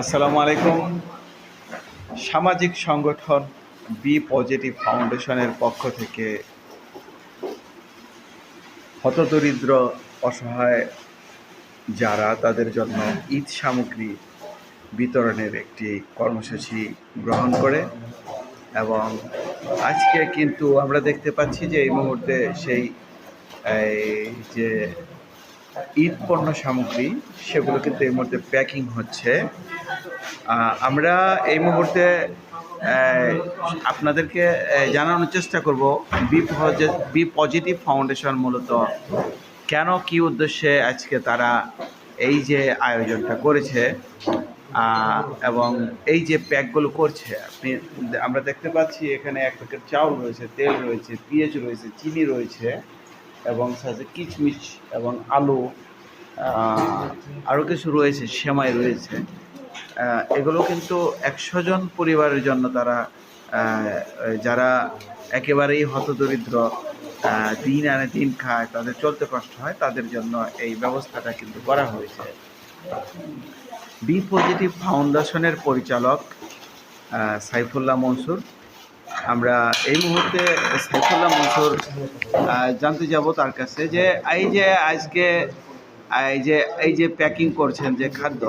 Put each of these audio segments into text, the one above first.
আসসালামু আলাইকুম। সামাজিক সংগঠন বি পজিটিভ ফাউন্ডেশনের পক্ষ থেকে হতদরিদ্র, অসহায় যারা তাদের জন্য ঈদ সামগ্রী বিতরণের একটি কর্মসূচি গ্রহণ করে এবং আজকে কিন্তু আমরা দেখতে পাচ্ছি যে এই মুহূর্তে সেই যে ঈদ পণ্য সামগ্রী সেগুলো কিন্তু এই মুহূর্তে প্যাকিং হচ্ছে। আমরা এই মুহূর্তে আপনাদেরকে জানানোর চেষ্টা করব বি বি পজিটিভ ফাউন্ডেশন মূলত। কেন, কি উদ্দেশ্যে আজকে তারা এই যে আয়োজনটা করেছে এবং এই যে প্যাকগুলো করছে, আপনি আমরা দেখতে পাচ্ছি এখানে এক প্যাকেট চাউল রয়েছে, তেল রয়েছে, পেঁয়াজ রয়েছে, চিনি রয়েছে। এবং সাথে কিচমিচ এবং আলু আরও কিছু রয়েছে, সেমাই রয়েছে। এগুলো কিন্তু একশো জন পরিবারের জন্য তারা যারা একেবারেই হতদরিদ্র দিন আনে দিন খায়, তাদের চলতে কষ্ট হয়, তাদের জন্য এই ব্যবস্থাটা কিন্তু করা হয়েছে। বি পজিটিভ ফাউন্ডেশনের পরিচালক সাইফুল্লাহ মনসুর। আমরা এই মুহূর্তে সাইফুল্লাহ মনসুর জানতে যাব তার কাছে যে এই যে আজকে, এই যে এই যে প্যাকিং করছেন যে খাদ্য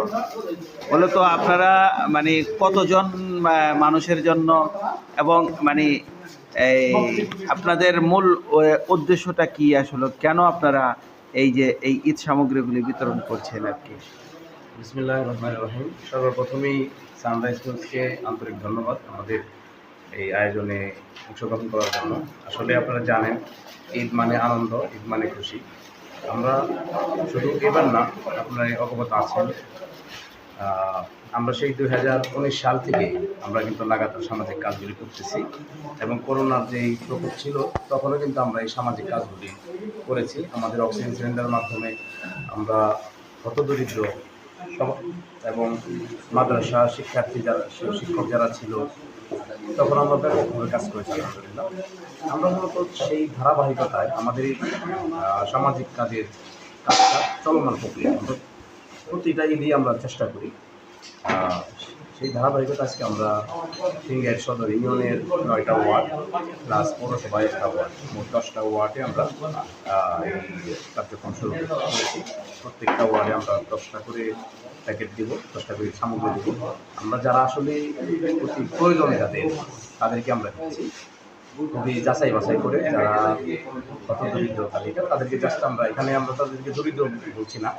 মূলত আপনারা মানে কতজন মানুষের জন্য এবং মানে এই আপনাদের মূল উদ্দেশ্যটা কি আসলে? কেন আপনারা এই যে, এই ঈদ সামগ্রীগুলি বিতরণ করছেন আর কি? বিসমিল্লাহ রহমান রহিম। সর্বপ্রথমেই সানরাইজ আন্তরিক ধন্যবাদ। আমাদের এই আয়োজনে অংশগ্রহণ করার জন্য। আসলে আপনারা জানেন, ঈদ মানে আনন্দ, ঈদ মানে খুশি। আমরা শুধু এবার না, আপনারা অবগত আছেন। আমরা সেই দুই হাজার উনিশ সাল থেকে আমরা কিন্তু লাগাতার সামাজিক কাজগুলি করতেছি এবং করোনার যেই প্রকোপ ছিল, তখনও কিন্তু আমরা এই সামাজিক কাজগুলি করেছি। আমাদের অক্সিজেন সিলিন্ডারের মাধ্যমে আমরা হতদরিদ্র এবং মাদ্রাসা শিক্ষার্থী যারা শিক্ষক যারা ছিল, তখন আমরা ব্যাপকভাবে কাজ করেছি, আলহামদুলিল্লাহ। আমরা মূলত সেই ধারাবাহিকতায় আমাদের সামাজিক কাজের কাজটা চলমান প্রক্রিয়া। প্রতিটা ইদি আমরা চেষ্টা করি। সেই ধারাবাহিকতা আজকে আমরা সিঙ্গের সদর ইউনিয়নের নয়টা ওয়ার্ড প্লাস পৌরসভা একটা ওয়ার্ড, মোট দশটা ওয়ার্ডে আমরা এই কার্যক্রম শুরু করেছি। প্রত্যেকটা ওয়ার্ডে আমরা দশটা করে প্যাকেট দিব, দশটা করে সামগ্রী দিব। আমরা যারা আসলে অতি প্রয়োজন যাদের, তাদেরকে আমরা দিচ্ছি। খুবই যাচাই বাছাই করে যারা কত দরিদ্র তালিকা, তাদেরকে জাস্ট আমরা, এখানে আমরা তাদেরকে দরিদ্র বলছি না।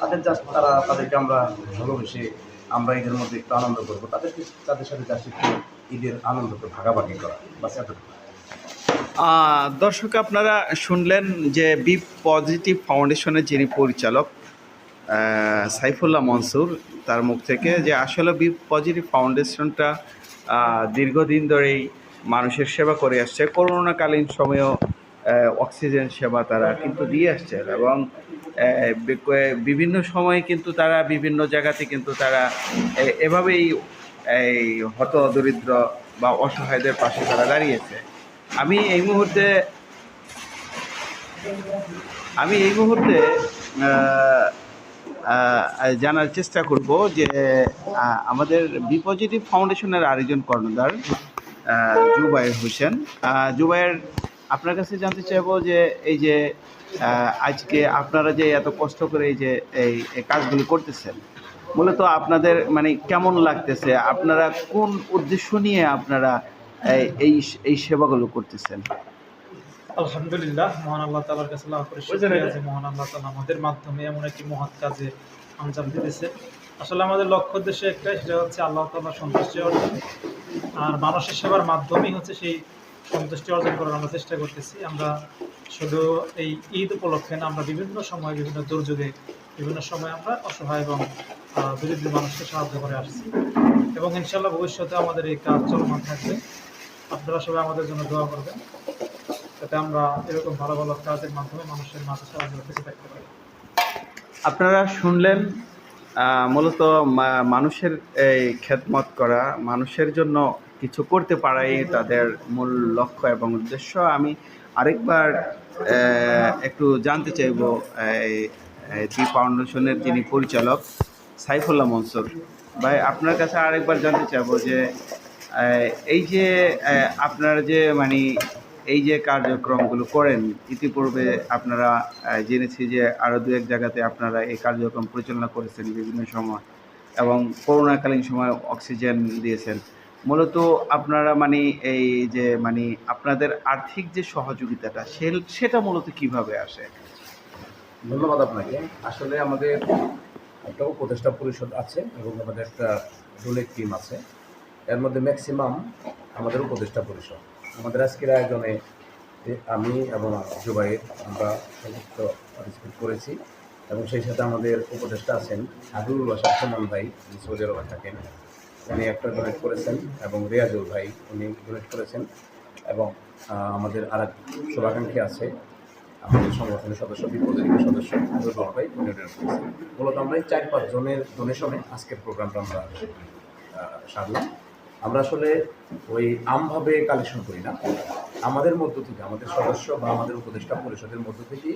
তাদের জাস্ট তারা, তাদেরকে আমরা ভালোবেসে আমরা ঈদের মধ্যে একটু আনন্দ করব। তাদেরকে, তাদের সাথে জাস্ট একটু ঈদের আনন্দকে ভাগাভাগি করা বাস এতটুকু দর্শক, আপনারা শুনলেন যে বি পজিটিভ ফাউন্ডেশনের যিনি পরিচালক সাইফুল্লাহ মনসুর, তার মুখ থেকে যে আসলে বি পজিটিভ ফাউন্ডেশনটা দীর্ঘদিন ধরেই মানুষের সেবা করে আসছে। করোনাকালীন সময়েও অক্সিজেন সেবা তারা কিন্তু দিয়ে আসছে এবং বিভিন্ন সময়ে কিন্তু তারা বিভিন্ন জায়গাতে কিন্তু তারা এভাবেই এই হত দরিদ্র বা অসহায়দের পাশে তারা দাঁড়িয়েছে। আমি এই মুহূর্তে, আমি এই মুহূর্তে জানার চেষ্টা করব যে আমাদের বি পজিটিভ ফাউন্ডেশনের আরেকজন কর্ণধার জুবায়ের হোসেন। জুবায়ের আপনার কাছে জানতে চাইব যে এই যে আজকে আপনারা যে এত কষ্ট করে এই যে এই কাজগুলি করতেছেন মূলত আপনাদের মানে কেমন লাগতেছে? আপনারা কোন উদ্দেশ্য নিয়ে আপনারা এই এই সেবাগুলো করতেছেন? আলহামদুলিল্লাহ মহান আল্লাহ তালার কাছে লাভ করে মহান আল্লাহ তালা আমাদের মাধ্যমে এমন একটি মহৎ কাজে আঞ্জাম দিতেছে। আসলে আমাদের লক্ষ্য উদ্দেশ্য একটাই সেটা হচ্ছে আল্লাহ তালার সন্তুষ্টি অর্জন। আর মানুষের সেবার মাধ্যমেই হচ্ছে সেই সন্তুষ্টি অর্জন করার আমরা চেষ্টা করতেছি। আমরা শুধু এই ঈদ উপলক্ষে না, আমরা বিভিন্ন সময় বিভিন্ন দুর্যোগে, বিভিন্ন সময় আমরা অসহায় এবং দরিদ্র মানুষকে সাহায্য করে আসছি। এবং ইনশাল্লাহ ভবিষ্যতে আমাদের এই কাজ চলমান থাকবে। আপনারা সবাই আমাদের জন্য দোয়া করবেন, যাতে আমরা এরকম ভালো ভালো কাজের মাধ্যমে মানুষের মাঝে সাহায্য বেঁচে থাকতে পারি। আপনারা শুনলেন মূলত মানুষের এই খেদমত করা, মানুষের জন্য কিছু করতে পারাই তাদের মূল লক্ষ্য এবং উদ্দেশ্য। আমি আরেকবার একটু জানতে চাইব বি ফাউন্ডেশনের যিনি পরিচালক, সাইফুল্লাহ মনসুর। ভাই, আপনার কাছে আরেকবার জানতে চাবো যে এই যে আপনার যে মানে এই যে কার্যক্রমগুলো করেন, ইতিপূর্বে আপনারা জেনেছি যে আরও দু এক জায়গাতে আপনারা এই কার্যক্রম পরিচালনা করেছেন বিভিন্ন সময় এবং করোনাকালীন সময় অক্সিজেন দিয়েছেন। মূলত আপনারা মানে এই যে মানে আপনাদের আর্থিক যে সহযোগিতাটা, সে- সেটা মূলত কীভাবে আসে? ধন্যবাদ আপনাকে। আসলে আমাদের একটা উপদেষ্টা পরিষদ আছে এবং আমাদের একটা ডোনেট টিম আছে। এর মধ্যে ম্যাক্সিমাম আমাদের উপদেষ্টা পরিষদ। আমাদের আজকের আয়োজনে আমি এবং জুবাইর আমরা সংযুক্ত পার্টিসিপেট করেছি এবং সেই সাথে আমাদের উপদেষ্টা আছেন হাবিবুল বাসার সুমন ভাই সৌদি আরবে থাকেন। উনি একটা ডোনেট করেছেন এবং রিয়াজুল ভাই উনি ডোনেট করেছেন এবং আমাদের আর এক শুভাকাঙ্ক্ষী আছে, আমাদের সংগঠনের সদস্য বিপদের সদস্য ভাই উনি donate করেছেন। মূলত আমরা এই চার পাঁচ জনের ডোনেশনে আজকের প্রোগ্রামটা আমরা সারলাম আমরা আসলে ওই আমভাবে কালেকশন করি না। আমাদের মধ্য থেকে, আমাদের সদস্য বা আমাদের উপদেষ্টা পরিষদের মধ্য থেকে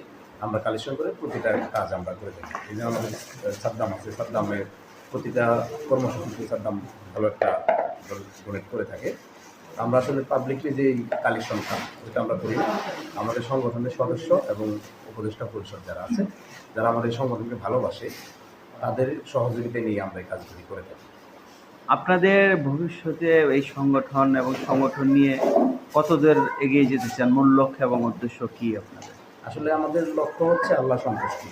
আমরা কালেকশন করে প্রতিটা কাজ আমরা করে থাকি। এই যে আমাদের সাদ্দাম আছে, সাদ্দামের প্রতিটা কর্মসূচিতে সাদ্দাম ভালো একটা ডোনেট করে থাকে। আমরা আসলে পাবলিকলি যে কালেকশনটা যেটা আমরা করি আমাদের সংগঠনের সদস্য এবং উপদেষ্টা পরিষদ যারা আছে যারা আমাদের সংগঠনকে ভালোবাসে তাদের সহযোগিতা নিয়ে আমরা এই কাজগুলি করে থাকি। আপনাদের ভবিষ্যতে এই সংগঠন এবং সংগঠন নিয়ে কতদূর এগিয়ে যেতে চান? মূল লক্ষ্য এবং উদ্দেশ্য কী আপনাদের? আসলে আমাদের লক্ষ্য হচ্ছে আল্লাহ সন্তুষ্টি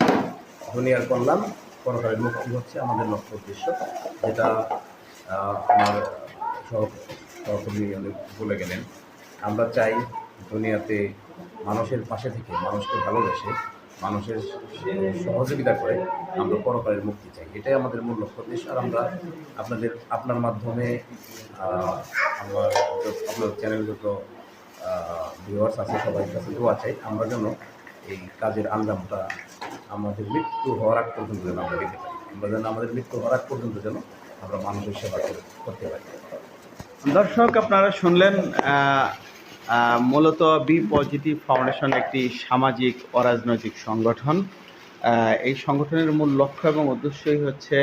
দুনিয়ার কল্যাণ পরকালের মুক্তি হচ্ছে আমাদের লক্ষ্য উদ্দেশ্য, যেটা আমার সহ- সহকর্মী অনেক বলে গেলেন, আমরা চাই দুনিয়াতে মানুষের পাশে থেকে, মানুষকে ভালোবেসে মানুষের সহযোগিতা করে আমরা পরকালের মুক্তি চাই। এটাই আমাদের মূল লক্ষ্য উদ্দেশ্য। আর আমরা আপনাদের, আপনার মাধ্যমে আমার আপনার চ্যানেল যত ভিউয়ার্স আছে, সবাই কাছে দোয়া চাই। আমরা যেন এই কাজের আঞ্জামটা আমাদের মৃত্যু হওয়ার আগ পর্যন্ত যেন আমরা দিতে পারি। আমরা যেন আমাদের মৃত্যু হওয়ার আগ পর্যন্ত যেন আমরা মানুষের সেবা করতে পারি। দর্শক, আপনারা শুনলেন মূলত বি পজিটিভ ফাউন্ডেশন একটি সামাজিক অরাজনৈতিক সংগঠন। এই সংগঠনের মূল লক্ষ্য এবং উদ্দেশ্যই হচ্ছে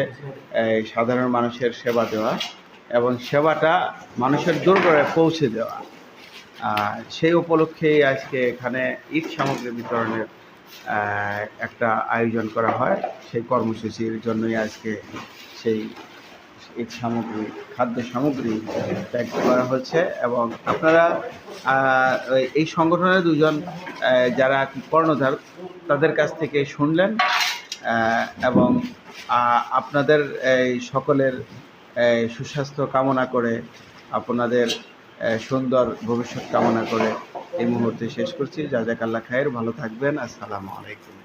সাধারণ মানুষের সেবা দেওয়া এবং সেবাটা মানুষের দূরগড়ে পৌঁছে দেওয়া। সেই উপলক্ষেই আজকে এখানে ঈদ সামগ্রী বিতরণের একটা আয়োজন করা হয়। সেই কর্মসূচির জন্যই আজকে সেই ঈদ সামগ্রী, খাদ্য সামগ্রী ত্যাগ করা হচ্ছে এবং আপনারা এই সংগঠনের দুজন যারা কর্ণধার, তাদের কাছ থেকে শুনলেন এবং আপনাদের এই সকলের সুস্বাস্থ্য কামনা করে, আপনাদের সুন্দর ভবিষ্যৎ কামনা করে এই মুহূর্তে শেষ করছি। যা যাক আল্লাহ খায়ের ভালো থাকবেন। আসসালামু আলাইকুম।